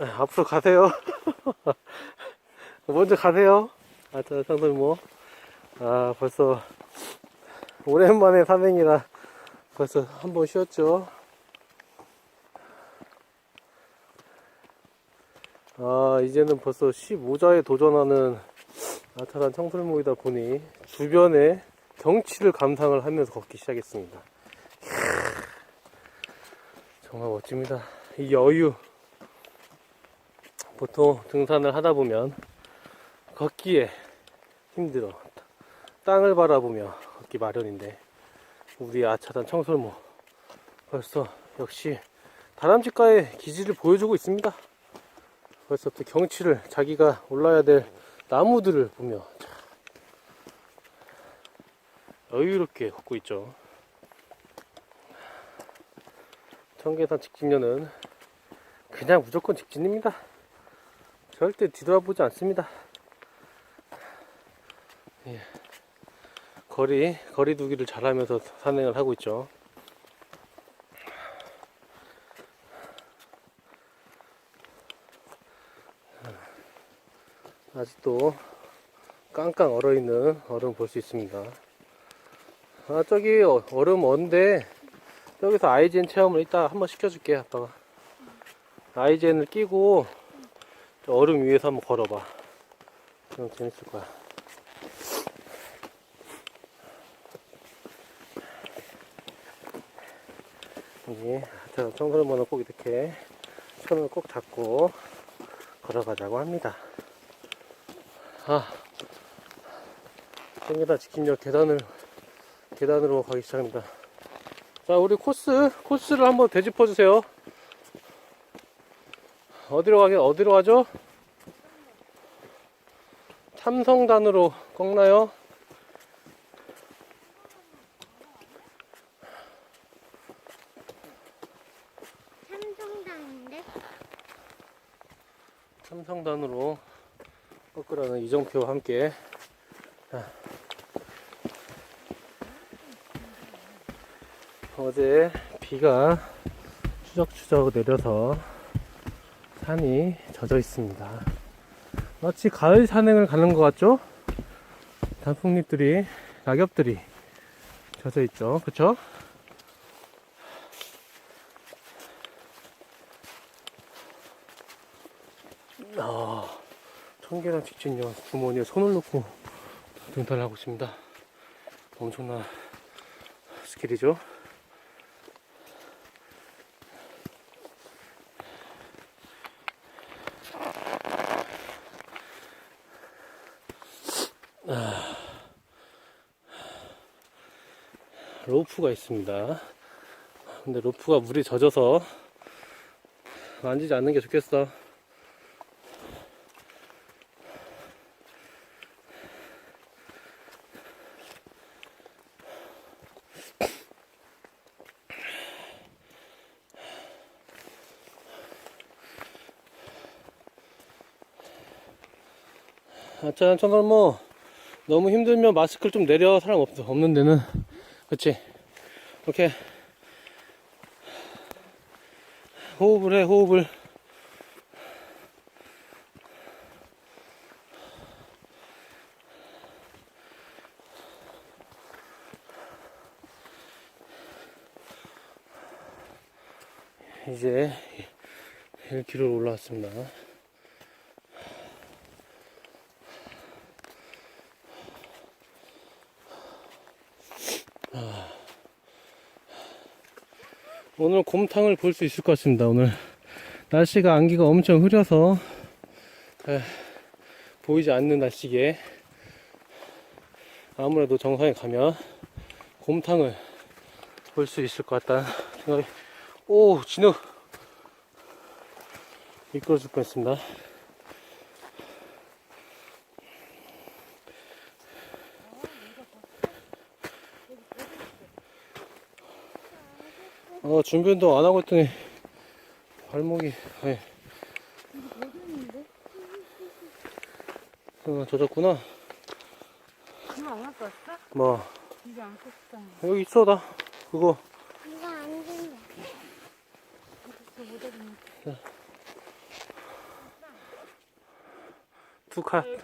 네, 앞으로 가세요. 먼저 가세요. 아, 저 상설모. 아, 벌써 오랜만에 산행이라 벌써 한 번 쉬었죠. 아, 이제는 벌써 15자에 도전하는 아차단 청설모이다 보니 주변의 경치를 감상을 하면서 걷기 시작했습니다. 정말 멋집니다. 이 여유. 보통 등산을 하다 보면 걷기에 힘들어. 땅을 바라보며 걷기 마련인데 우리 아차단 청설모 벌써 역시 다람쥐가의 기질을 보여주고 있습니다. 벌써부터 경치를 자기가 올라야 될 나무들을 보며 참 여유롭게 걷고 있죠. 청계산 직진녀는 그냥 무조건 직진입니다. 절대 뒤돌아보지 않습니다. 예. 거리, 거리 두기를 잘하면서 산행을 하고 있죠. 아직도 깡깡 얼어 있는 얼음 볼 수 있습니다. 아, 저기 어- 얼음 언데 여기서 아이젠 체험을 이따 한번 시켜줄게, 아빠가. 아이젠을 끼고 저 얼음 위에서 한번 걸어봐. 그럼 재밌을 거야. 여기 제가 청설모는 꼭 이렇게 손을 꼭 잡고 걸어가자고 합니다. 아, 생겨다 지킴역 계단을 계단으로 가기 시작합니다. 자, 우리 코스 코스를 한번 되짚어 주세요. 어디로 가게 어디로 가죠? 참성단으로 꺾나요? 삼성당인데? 참성단으로 꺾으라는 이정표와 함께 자. 어제 비가 추적추적 내려서 산이 젖어 있습니다. 마치 가을 산행을 가는 것 같죠? 단풍잎들이, 낙엽들이 젖어 있죠. 그쵸? 아, 청계산 직진요 주머니에 손을 넣고 등산을 하고 있습니다. 엄청난 스킬이죠. 아, 로프가 있습니다. 근데 로프가 물이 젖어서 만지지 않는 게 좋겠어. 아짠 천설모 너무 힘들면 마스크를 좀 내려 사람 없, 없는 데는. 그치? 이렇게 호흡을 해 호흡을. 이제 1km 올라왔습니다 오늘 곰탕을 볼 수 있을 것 같습니다. 오늘 날씨가 안개가 엄청 흐려서 에, 보이지 않는 날씨기에 아무래도 정상에 가면 곰탕을 볼 수 있을 것 같다는 생각이 오 진흙 미끄러질 뻔했습니다. 어 준비 운동 안 하고 있더니 발목이 아예 젖었구나. 이거 안 갖고 왔어? 뭐. 이거 안 컸잖아 여기 있어 나. 그거. 이거 안 된다. 두칼.